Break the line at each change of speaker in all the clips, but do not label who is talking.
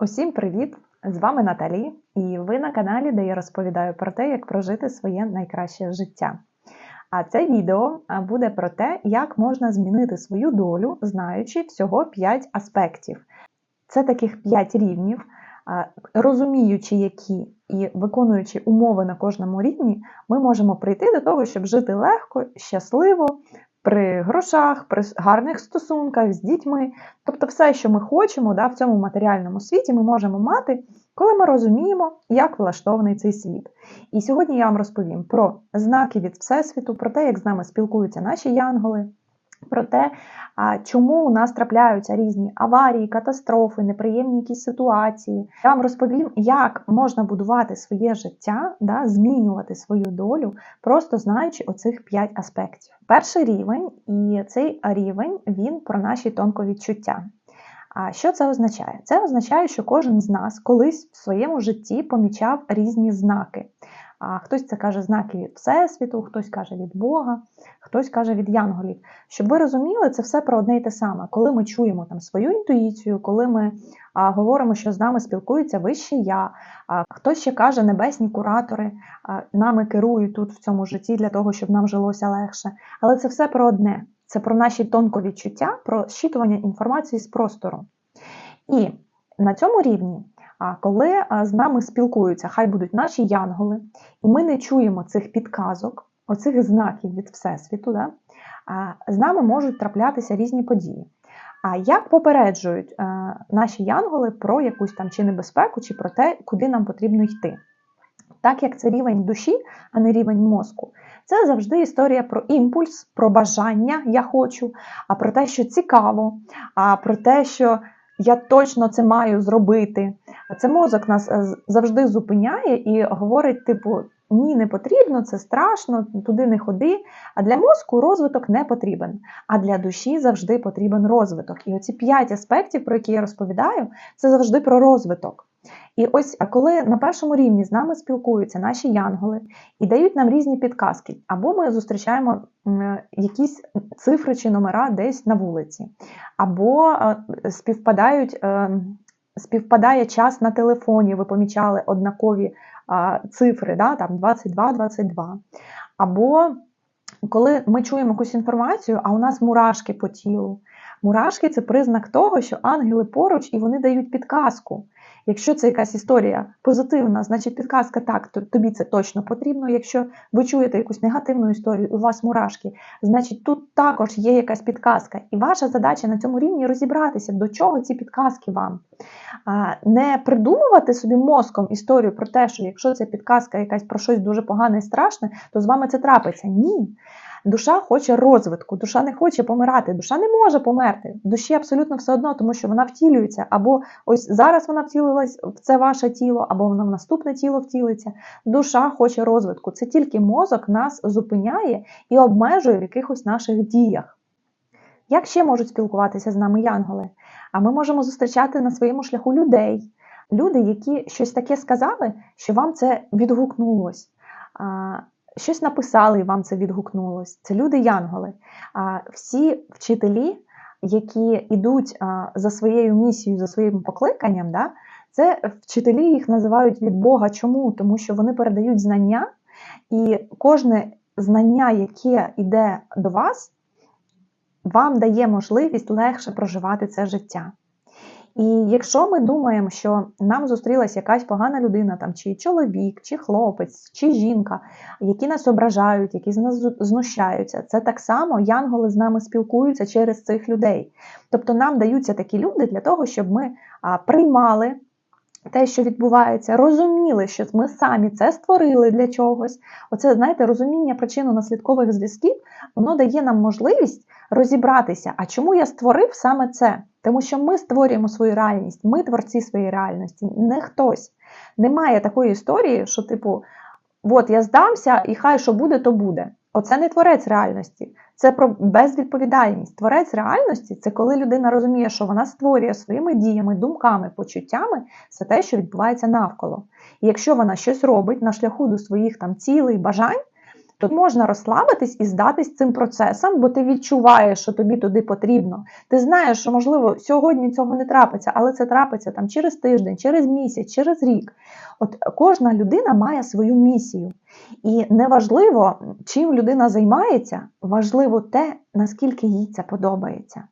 Усім привіт! З вами Наталі, і ви на каналі, де я розповідаю про те, як прожити своє найкраще життя. А це відео буде про те, як можна змінити свою долю, знаючи всього 5 аспектів. Це таких 5 рівнів, розуміючи, які і виконуючи умови на кожному рівні, ми можемо прийти до того, щоб жити легко, щасливо, при грошах, при гарних стосунках з дітьми. Тобто, все, що ми хочемо да, в цьому матеріальному світі, ми можемо мати, коли ми розуміємо, як влаштований цей світ. І сьогодні я вам розповім про знаки від Всесвіту, про те, як з нами спілкуються наші янголи про те, чому у нас трапляються різні аварії, катастрофи, неприємні якісь ситуації. Я вам розповім, як можна будувати своє життя, да, змінювати свою долю, просто знаючи оцих п'ять аспектів. Перший рівень, і цей рівень він про наші тонковідчуття. А що це означає? Це означає, що кожен з нас колись в своєму житті помічав різні знаки. А хтось це каже знаки від Всесвіту, хтось каже від Бога, хтось каже від янголів. Щоб ви розуміли, це все про одне й те саме. Коли ми чуємо там свою інтуїцію, коли ми а, говоримо, що з нами спілкується вище я, а, хтось ще каже небесні куратори, а, нами керують тут в цьому житті для того, щоб нам жилося легше. Але це все про одне. Це про наші тонковідчуття, про щитування інформації з простору. І на цьому рівні коли з нами спілкуються, хай будуть наші янголи, і ми не чуємо цих підказок, оцих знаків від Всесвіту, да? з нами можуть траплятися різні події. А як попереджують наші янголи про якусь там чи небезпеку, чи про те, куди нам потрібно йти? Так як це рівень душі, а не рівень мозку, це завжди історія про імпульс, про бажання я хочу, а про те, що цікаво, а про те, що я точно це маю зробити. Це мозок нас е, завжди зупиняє і говорить, типу, ні, не потрібно, це страшно, туди не ходи. А для мозку розвиток не потрібен. А для душі завжди потрібен розвиток. І оці п'ять аспектів, про які я розповідаю, це завжди про розвиток. І ось коли на першому рівні з нами спілкуються наші янголи і дають нам різні підказки, або ми зустрічаємо якісь цифри чи номера десь на вулиці, або е, співпадають. Е, співпадає час на телефоні, ви помічали однакові цифри, да, там 22-22. Або коли ми чуємо якусь інформацію, а у нас мурашки по тілу. Мурашки це признак того, що ангели поруч і вони дають підказку. Якщо це якась історія позитивна, значить підказка так, то тобі це точно потрібно. Якщо ви чуєте якусь негативну історію, у вас мурашки, значить тут також є якась підказка. І ваша задача на цьому рівні розібратися, до чого ці підказки вам. Не придумувати собі мозком історію про те, що якщо ця підказка якась про щось дуже погане і страшне, то з вами це трапиться. Ні. Душа хоче розвитку, душа не хоче помирати, душа не може померти. Душі абсолютно все одно, тому що вона втілюється. Або ось зараз вона втілилась в це ваше тіло, або вона в наступне тіло втілиться. Душа хоче розвитку. Це тільки мозок нас зупиняє і обмежує в якихось наших діях. Як ще можуть спілкуватися з нами янголи? А ми можемо зустрічати на своєму шляху людей, люди, які щось таке сказали, що вам це відгукнулось щось написали і вам це відгукнулось. Це люди-янголи. А всі вчителі, які йдуть за своєю місією, за своїм покликанням, да, це вчителі їх називають від Бога. Чому? Тому що вони передають знання, і кожне знання, яке йде до вас, вам дає можливість легше проживати це життя. І якщо ми думаємо, що нам зустрілася якась погана людина, там чи чоловік, чи хлопець, чи жінка, які нас ображають, які з нас знущаються, це так само янголи з нами спілкуються через цих людей. Тобто нам даються такі люди для того, щоб ми приймали. Те, що відбувається, розуміли, що ми самі це створили для чогось. Оце, знаєте, розуміння причинно-наслідкових зв'язків, воно дає нам можливість розібратися, а чому я створив саме це? Тому що ми створюємо свою реальність, ми творці своєї реальності, не хтось. Немає такої історії, що, типу, от я здамся, і хай що буде, то буде. Оце не творець реальності, це про безвідповідальність. Творець реальності це коли людина розуміє, що вона створює своїми діями, думками, почуттями все те, що відбувається навколо. І якщо вона щось робить на шляху до своїх там цілей, бажань, то можна розслабитись і здатись цим процесам, бо ти відчуваєш, що тобі туди потрібно. Ти знаєш, що можливо сьогодні цього не трапиться, але це трапиться там через тиждень, через місяць, через рік. От кожна людина має свою місію. І неважливо, чим людина займається, важливо те, наскільки їй це подобається.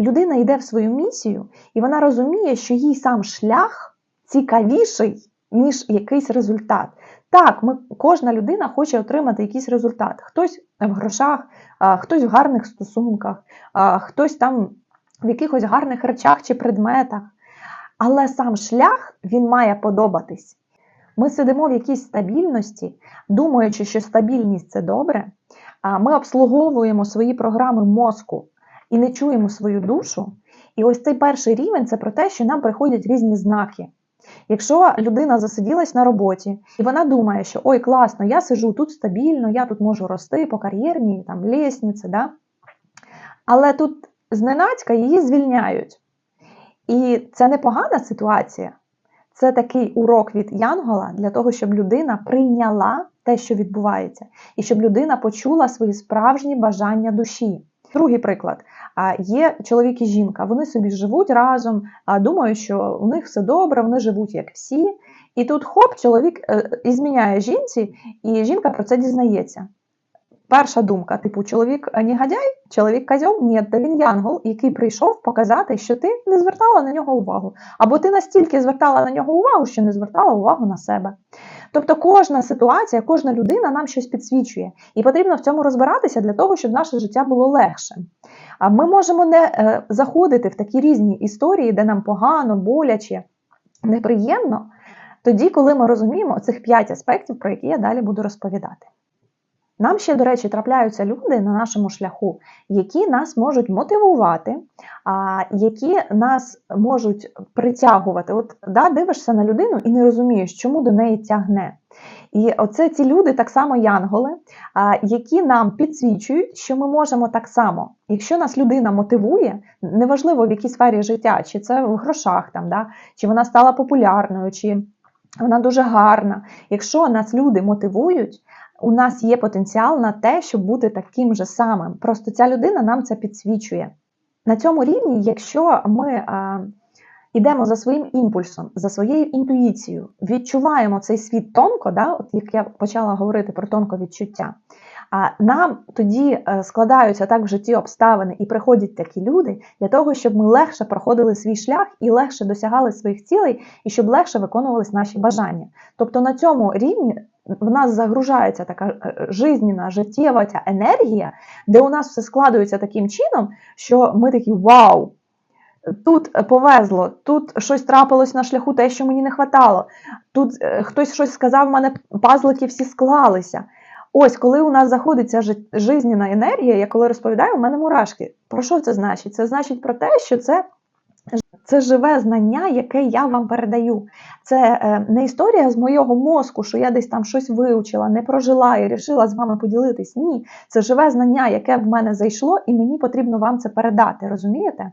Людина йде в свою місію, і вона розуміє, що їй сам шлях цікавіший, ніж якийсь результат. Так, ми, кожна людина хоче отримати якийсь результат. Хтось в грошах, а, хтось в гарних стосунках, а, хтось там в якихось гарних речах чи предметах. Але сам шлях він має подобатись. Ми сидимо в якійсь стабільності, думаючи, що стабільність це добре. А ми обслуговуємо свої програми мозку і не чуємо свою душу. І ось цей перший рівень це про те, що нам приходять різні знаки. Якщо людина засиділась на роботі, і вона думає, що ой, класно, я сижу тут стабільно, я тут можу рости по кар'єрній там лісниці, да? але тут зненацька її звільняють. І це непогана ситуація. Це такий урок від Янгола для того, щоб людина прийняла те, що відбувається, і щоб людина почула свої справжні бажання душі. Другий приклад: є чоловік і жінка, вони собі живуть разом, думають, що у них все добре, вони живуть як всі. І тут хоп, чоловік е, зміняє жінці, і жінка про це дізнається. Перша думка, типу, чоловік негодяй, чоловік козьол, ні, та він янгол, який прийшов показати, що ти не звертала на нього увагу. Або ти настільки звертала на нього увагу, що не звертала увагу на себе. Тобто кожна ситуація, кожна людина нам щось підсвічує, і потрібно в цьому розбиратися для того, щоб наше життя було легше. А ми можемо не е, заходити в такі різні історії, де нам погано, боляче, неприємно, тоді, коли ми розуміємо цих п'ять аспектів, про які я далі буду розповідати. Нам ще, до речі, трапляються люди на нашому шляху, які нас можуть мотивувати, які нас можуть притягувати. От да, дивишся на людину і не розумієш, чому до неї тягне. І оце ці люди, так само янголи, які нам підсвічують, що ми можемо так само. Якщо нас людина мотивує, неважливо в якій сфері життя, чи це в грошах, там, да, чи вона стала популярною, чи вона дуже гарна. Якщо нас люди мотивують, у нас є потенціал на те, щоб бути таким же самим. Просто ця людина нам це підсвічує. На цьому рівні, якщо ми йдемо за своїм імпульсом, за своєю інтуїцією, відчуваємо цей світ тонко, да, от як я почала говорити про тонко відчуття, а нам тоді е, складаються так в житті обставини і приходять такі люди для того, щоб ми легше проходили свій шлях і легше досягали своїх цілей, і щоб легше виконувались наші бажання. Тобто на цьому рівні в нас загружається така е, жизненна, життєва ця енергія, де у нас все складується таким чином, що ми такі вау! Тут повезло, тут щось трапилось на шляху, те, що мені не хватало. Тут е, хтось щось сказав, в мене пазлики всі склалися. Ось, коли у нас заходиться жизненна енергія, я коли розповідаю, у мене мурашки. Про що це значить? Це значить про те, що це це живе знання, яке я вам передаю. Це е, не історія з моєго мозку, що я десь там щось вивчила, не прожила і вирішила з вами поділитись. Ні, це живе знання, яке в мене зайшло, і мені потрібно вам це передати. Розумієте?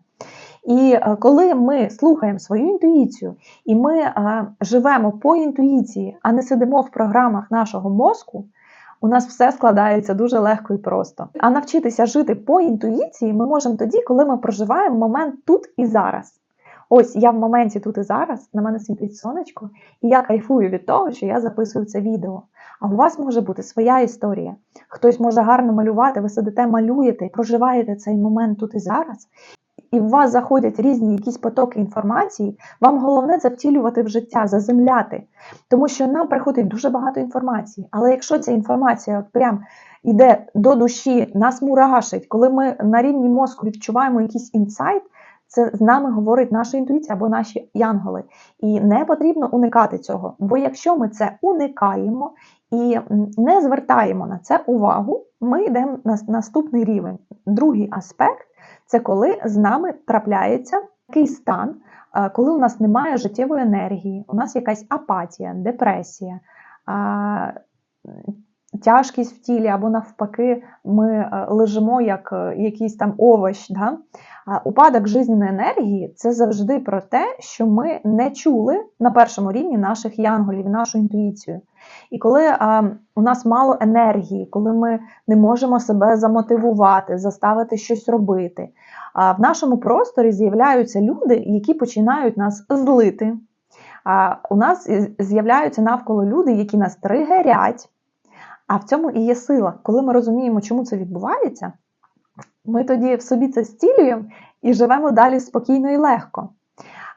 І е, коли ми слухаємо свою інтуїцію, і ми е, живемо по інтуїції, а не сидимо в програмах нашого мозку у нас все складається дуже легко і просто. А навчитися жити по інтуїції ми можемо тоді, коли ми проживаємо момент тут і зараз. Ось я в моменті тут і зараз, на мене світить сонечко, і я кайфую від того, що я записую це відео. А у вас може бути своя історія. Хтось може гарно малювати, ви сидите, малюєте і проживаєте цей момент тут і зараз і в вас заходять різні якісь потоки інформації, вам головне це втілювати в життя, заземляти. Тому що нам приходить дуже багато інформації. Але якщо ця інформація от прям іде до душі, нас мурашить, коли ми на рівні мозку відчуваємо якийсь інсайт, це з нами говорить наша інтуїція або наші янголи. І не потрібно уникати цього. Бо якщо ми це уникаємо і не звертаємо на це увагу, ми йдемо на наступний рівень. Другий аспект це коли з нами трапляється такий стан, е, коли у нас немає життєвої енергії, у нас якась апатія, депресія, тяжкість в тілі, або навпаки, ми е, лежимо як е, якийсь там овощ. Да? Упадок жизненної енергії це завжди про те, що ми не чули на першому рівні наших янголів, нашу інтуїцію. І коли а, у нас мало енергії, коли ми не можемо себе замотивувати, заставити щось робити, а, в нашому просторі з'являються люди, які починають нас злити. А, у нас з'являються навколо люди, які нас тригерять. А в цьому і є сила. Коли ми розуміємо, чому це відбувається, ми тоді в собі це зцілюємо і живемо далі спокійно і легко.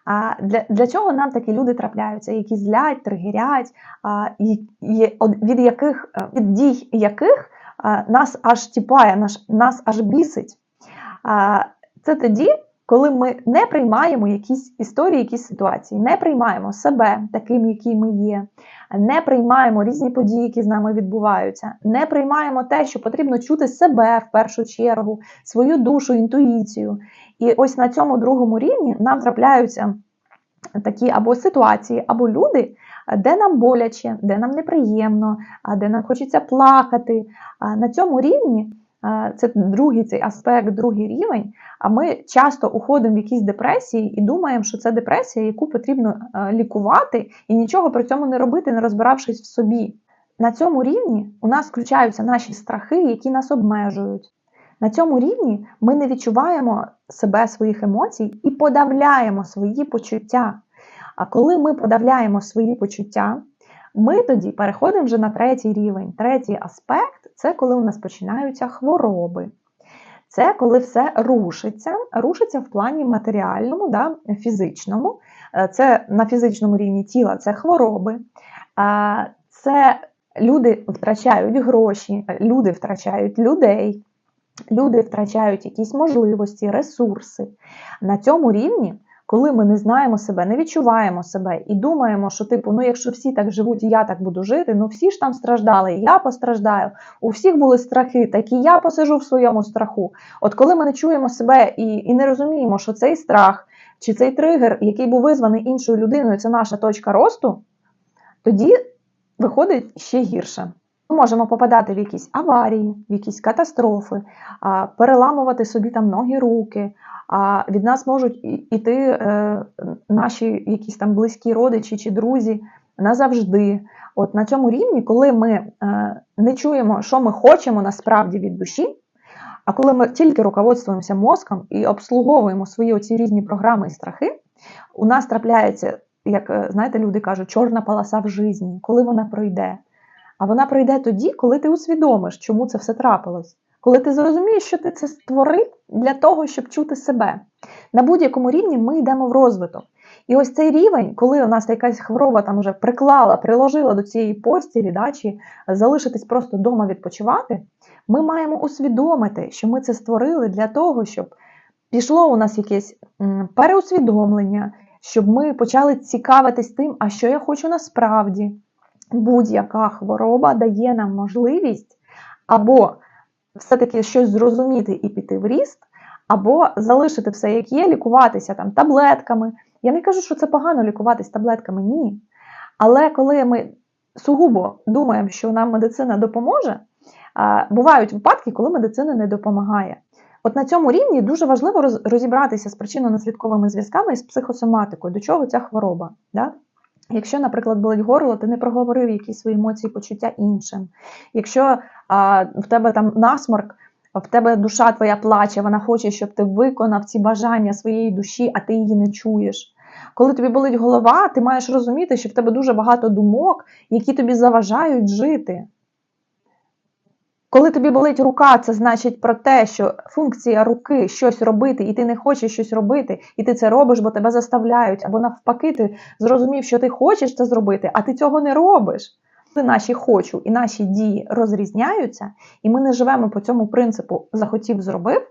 А для, для чого нам такі люди трапляються, які злять, тригерять, а, і- і- від яких е, від дій яких а, нас аж тіпає, наш, нас аж бісить. А, це тоді, коли ми не приймаємо якісь історії, якісь ситуації, не приймаємо себе таким, який ми є, не приймаємо різні події, які з нами відбуваються, не приймаємо те, що потрібно чути себе в першу чергу, свою душу, інтуїцію. І ось на цьому другому рівні нам трапляються такі або ситуації, або люди, де нам боляче, де нам неприємно, де нам хочеться плакати. На цьому рівні це другий цей аспект, другий рівень. А ми часто уходимо в якісь депресії і думаємо, що це депресія, яку потрібно е, лікувати, і нічого при цьому не робити, не розбиравшись в собі. На цьому рівні у нас включаються наші страхи, які нас обмежують. На цьому рівні ми не відчуваємо себе, своїх емоцій і подавляємо свої почуття. А коли ми подавляємо свої почуття, ми тоді переходимо вже на третій рівень. Третій аспект це коли у нас починаються хвороби. Це коли все рушиться, рушиться в плані матеріальному, да, фізичному. Е, Це на фізичному рівні тіла це хвороби, це люди втрачають гроші, люди втрачають людей, люди втрачають якісь можливості, ресурси. На цьому рівні, коли ми не знаємо себе, не відчуваємо себе і думаємо, що типу, ну якщо всі так живуть, і я так буду жити, ну всі ж там страждали, і я постраждаю. У всіх були страхи, так і я посижу в своєму страху. От коли ми не чуємо себе і, і не розуміємо, що цей страх чи цей тригер, який був визваний іншою людиною, це наша точка росту, тоді виходить ще гірше. Можемо попадати в якісь аварії, в якісь катастрофи, переламувати собі там ноги, руки. А від нас можуть іти е, наші якісь там близькі родичі чи друзі назавжди. От на цьому рівні, коли ми е, не чуємо, що ми хочемо насправді від душі, а коли ми тільки руководствуємося мозком і обслуговуємо свої оці різні програми і страхи, у нас трапляється, як е, знаєте, люди кажуть, чорна полоса в житті, коли вона пройде. А вона пройде тоді, коли ти усвідомиш, чому це все трапилось. Коли ти зрозумієш, що ти це створив для того, щоб чути себе. На будь-якому рівні ми йдемо в розвиток. І ось цей рівень, коли у нас якась хвороба там вже приклала, приложила до цієї постілі, да, чи залишитись просто вдома відпочивати, ми маємо усвідомити, що ми це створили для того, щоб пішло у нас якесь переусвідомлення, щоб ми почали цікавитись тим, а що я хочу насправді. Будь-яка хвороба дає нам можливість або все-таки щось зрозуміти і піти в ріст, або залишити все, як є, лікуватися там таблетками. Я не кажу, що це погано лікуватись таблетками, ні. Але коли ми сугубо думаємо, що нам медицина допоможе, бувають випадки, коли медицина не допомагає. От на цьому рівні дуже важливо розібратися з причинно-наслідковими зв'язками і з психосоматикою, до чого ця хвороба. Да? Якщо, наприклад, болить горло, ти не проговорив якісь свої емоції, почуття іншим. Якщо а, в тебе там насморк, в тебе душа твоя плаче, вона хоче, щоб ти виконав ці бажання своєї душі, а ти її не чуєш. Коли тобі болить голова, ти маєш розуміти, що в тебе дуже багато думок, які тобі заважають жити. Коли тобі болить рука, це значить про те, що функція руки щось робити, і ти не хочеш щось робити, і ти це робиш, бо тебе заставляють, або навпаки, ти зрозумів, що ти хочеш це зробити, а ти цього не робиш. Коли наші хочу і наші дії розрізняються, і ми не живемо по цьому принципу захотів зробив.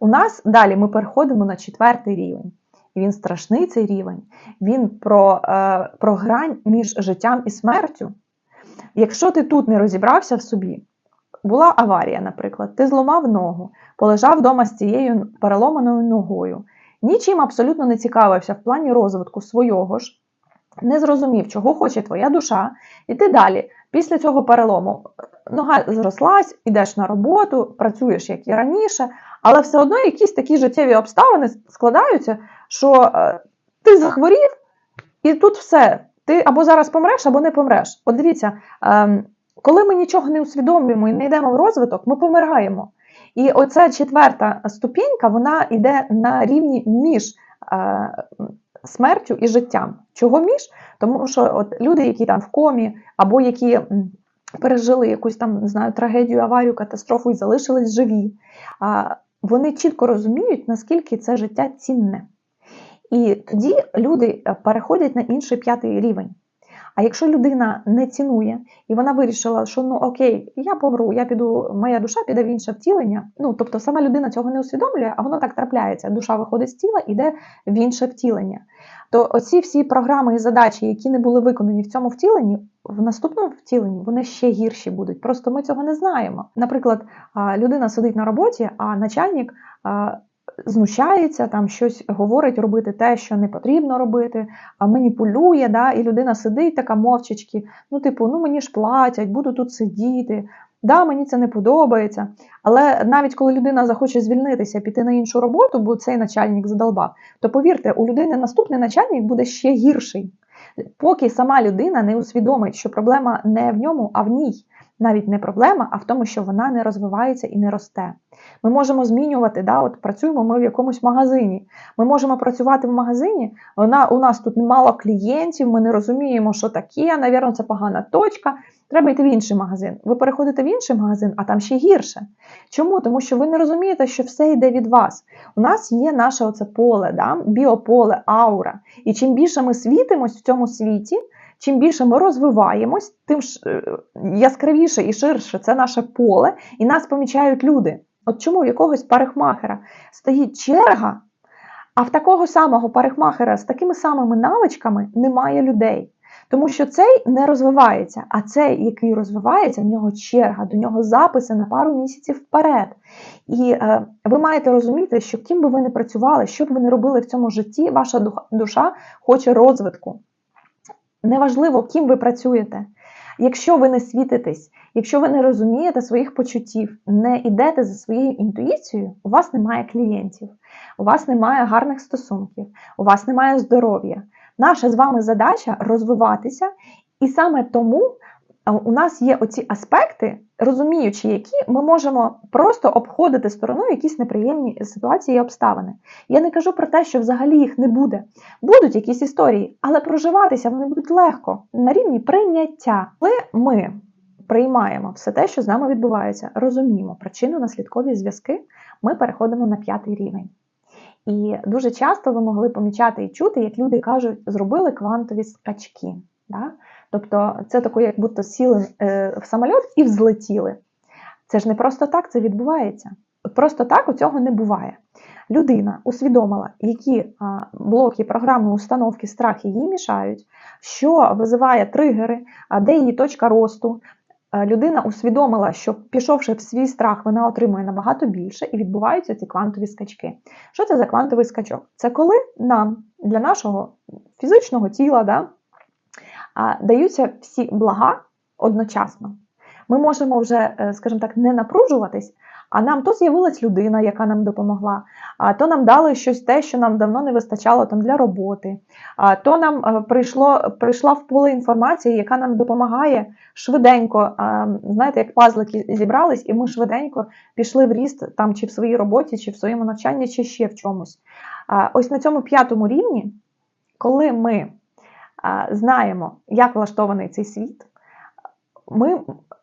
У нас далі ми переходимо на четвертий рівень. Він страшний цей рівень. Він про, е, про грань між життям і смертю. Якщо ти тут не розібрався в собі, була аварія, наприклад, ти зламав ногу, полежав вдома з цією переломаною ногою, нічим абсолютно не цікавився в плані розвитку свого ж, не зрозумів, чого хоче твоя душа, і ти далі, після цього перелому, нога зрослась, ідеш на роботу, працюєш як і раніше, але все одно якісь такі життєві обставини складаються, що е, ти захворів, і тут все. Ти або зараз помреш, або не помреш. От дивіться, ем, коли ми нічого не усвідомлюємо і не йдемо в розвиток, ми помираємо. І оця четверта ступінька, вона йде на рівні між е, смертю і життям. Чого між? Тому що от люди, які там в комі, або які пережили якусь там не знаю, трагедію, аварію, катастрофу і залишились живі, а, вони чітко розуміють, наскільки це життя цінне. І тоді люди е, переходять на інший п'ятий рівень. А якщо людина не цінує і вона вирішила, що ну окей, я помру, я піду, моя душа піде в інше втілення. Ну тобто сама людина цього не усвідомлює, а воно так трапляється. Душа виходить з тіла, іде в інше втілення. То оці всі програми і задачі, які не були виконані в цьому втіленні, в наступному втіленні вони ще гірші будуть. Просто ми цього не знаємо. Наприклад, людина сидить на роботі, а начальник знущається, там щось говорить, робити те, що не потрібно робити, а маніпулює, да, і людина сидить така мовчечки, ну, типу, ну мені ж платять, буду тут сидіти. Да, мені це не подобається. Але навіть коли людина захоче звільнитися, піти на іншу роботу, бо цей начальник задолбав, то повірте, у людини наступний начальник буде ще гірший. Поки сама людина не усвідомить, що проблема не в ньому, а в ній навіть не проблема, а в тому, що вона не розвивається і не росте. Ми можемо змінювати, да, от працюємо ми в якомусь магазині. Ми можемо працювати в магазині, вона, у нас тут мало клієнтів, ми не розуміємо, що таке, навірно, це погана точка. Треба йти в інший магазин. Ви переходите в інший магазин, а там ще гірше. Чому? Тому що ви не розумієте, що все йде від вас. У нас є наше оце поле, да? біополе, аура. І чим більше ми світимось в цьому світі, чим більше ми розвиваємось, тим е, яскравіше і ширше це наше поле, і нас помічають люди. От чому в якогось парикмахера стоїть черга, а в такого самого парикмахера з такими самими навичками немає людей. Тому що цей не розвивається, а цей, який розвивається, в нього черга, до нього записи на пару місяців вперед. І е, ви маєте розуміти, що ким би ви не працювали, що б ви не робили в цьому житті, ваша душа хоче розвитку. Неважливо, ким ви працюєте. Якщо ви не світитесь, якщо ви не розумієте своїх почуттів, не йдете за своєю інтуїцією, у вас немає клієнтів, у вас немає гарних стосунків, у вас немає здоров'я. Наша з вами задача розвиватися, і саме тому у нас є оці аспекти, розуміючи, які ми можемо просто обходити стороною якісь неприємні ситуації і обставини. Я не кажу про те, що взагалі їх не буде. Будуть якісь історії, але проживатися вони будуть легко на рівні прийняття. Коли ми приймаємо все те, що з нами відбувається, розуміємо причинно-наслідкові зв'язки, ми переходимо на п'ятий рівень. І дуже часто ви могли помічати і чути, як люди кажуть, зробили квантові скачки. Да? Тобто це таке, як будто сіли е, в самоліт і взлетіли. Це ж не просто так це відбувається. Просто так у цього не буває. Людина усвідомила, які блоки, програми, установки, страхи їй мішають, що визиває тригери, де її точка росту. Людина усвідомила, що пішовши в свій страх, вона отримує набагато більше і відбуваються ці квантові скачки. Що це за квантовий скачок? Це коли нам для нашого фізичного тіла да, даються всі блага одночасно. Ми можемо вже, е, скажімо так, не напружуватись, а нам то з'явилась людина, яка нам допомогла, а то нам дали щось те, що нам давно не вистачало там для роботи, а то нам е, прийшло, прийшла в поле інформація, яка нам допомагає швиденько. Знаєте, як пазлики зібрались, і ми швиденько пішли в ріст там чи в своїй роботі, чи в своєму навчанні, чи ще в чомусь. Ось на цьому п'ятому рівні, коли ми знаємо, як влаштований цей світ, ми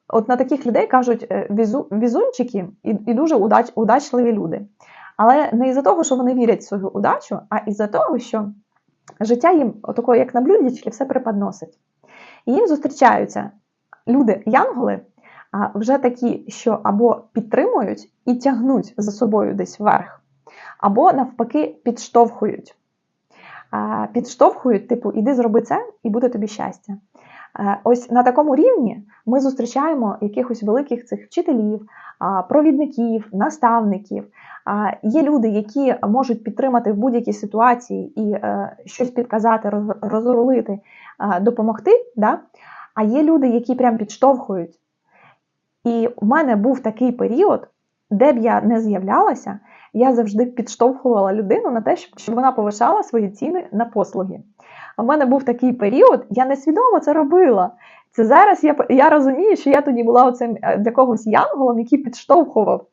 от на таких людей кажуть е, візу, візунчики і і дуже удач, удачливі люди. Але не із-за того, що вони вірять в свою удачу, а із-за того, що життя їм, отако, як на блюдечки, все преподносить. І їм зустрічаються люди-янголи, а вже такі, що або підтримують і тягнуть за собою десь вверх, або навпаки підштовхують підштовхують, типу, іди зроби це, і буде тобі щастя. Е, ось на такому рівні ми зустрічаємо якихось великих цих вчителів, провідників, наставників. Є люди, які можуть підтримати в будь-якій ситуації і е, щось підказати, розрулити, допомогти. Да? А є люди, які прям підштовхують. І в мене був такий період, де б я не з'являлася, я завжди підштовхувала людину на те, щоб вона повишала свої ціни на послуги. У мене був такий період, я несвідомо це робила. Це зараз я, я розумію, що я тоді була оцим е, для когось янголом, який підштовхував.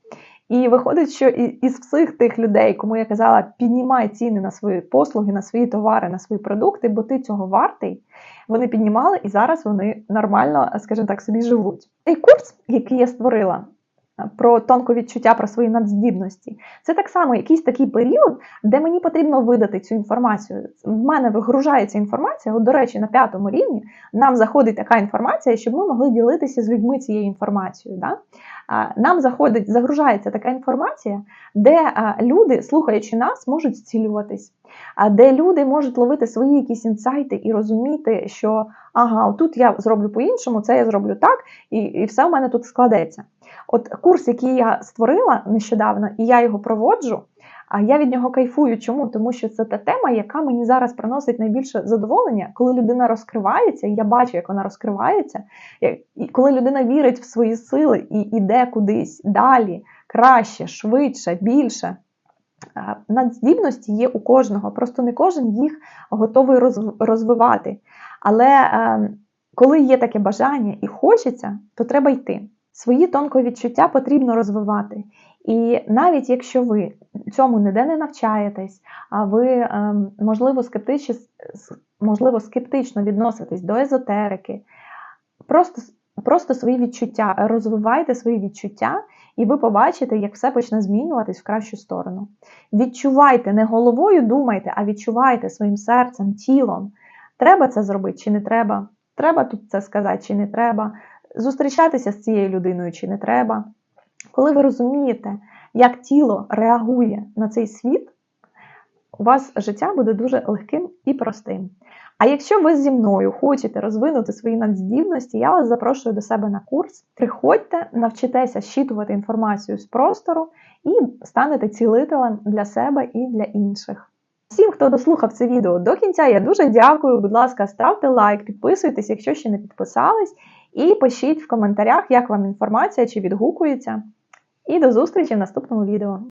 І виходить, що із всіх тих людей, кому я казала, піднімай ціни на свої послуги, на свої товари, на свої продукти, бо ти цього вартий, вони піднімали і зараз вони нормально, скажімо так, собі живуть. Цей курс, який я створила, про тонко відчуття про свої надздібності. Це так само якийсь такий період, де мені потрібно видати цю інформацію. В мене вигружається інформація. От, до речі, на п'ятому рівні нам заходить така інформація, щоб ми могли ділитися з людьми цією інформацією. Да? Нам заходить, загружається така інформація, де люди, слухаючи нас, можуть зцілюватись, де люди можуть ловити свої якісь інсайти і розуміти, що ага, тут я зроблю по-іншому, це я зроблю так, і, і все в мене тут складеться. От курс, який я створила нещодавно, і я його проводжу. А я від нього кайфую. Чому? Тому що це та тема, яка мені зараз приносить найбільше задоволення, коли людина розкривається, і я бачу, як вона розкривається, і коли людина вірить в свої сили і йде кудись далі, краще, швидше, більше. Надздібності є у кожного, просто не кожен їх готовий розвивати. Але е, коли є таке бажання і хочеться, то треба йти. Свої тонковідчуття потрібно розвивати. І навіть якщо ви цьому ніде не навчаєтесь, а ви, ем, можливо, скептично, можливо, скептично відноситесь до езотерики, просто просто свої відчуття, розвивайте свої відчуття, і ви побачите, як все почне змінюватись в кращу сторону. Відчувайте, не головою думайте, а відчувайте своїм серцем, тілом. Треба це зробити чи не треба? Треба тут це сказати, чи не треба зустрічатися з цією людиною чи не треба. Коли ви розумієте, як тіло реагує на цей світ, у вас життя буде дуже легким і простим. А якщо ви зі мною хочете розвинути свої надздібності, я вас запрошую до себе на курс. Приходьте, навчитеся щитувати інформацію з простору і станете цілителем для себе і для інших. Всім, хто дослухав це відео до кінця, я дуже дякую. Будь ласка, ставте лайк, підписуйтесь, якщо ще не підписались. І пишіть в коментарях, як вам інформація, чи відгукується. І до зустрічі в наступному відео.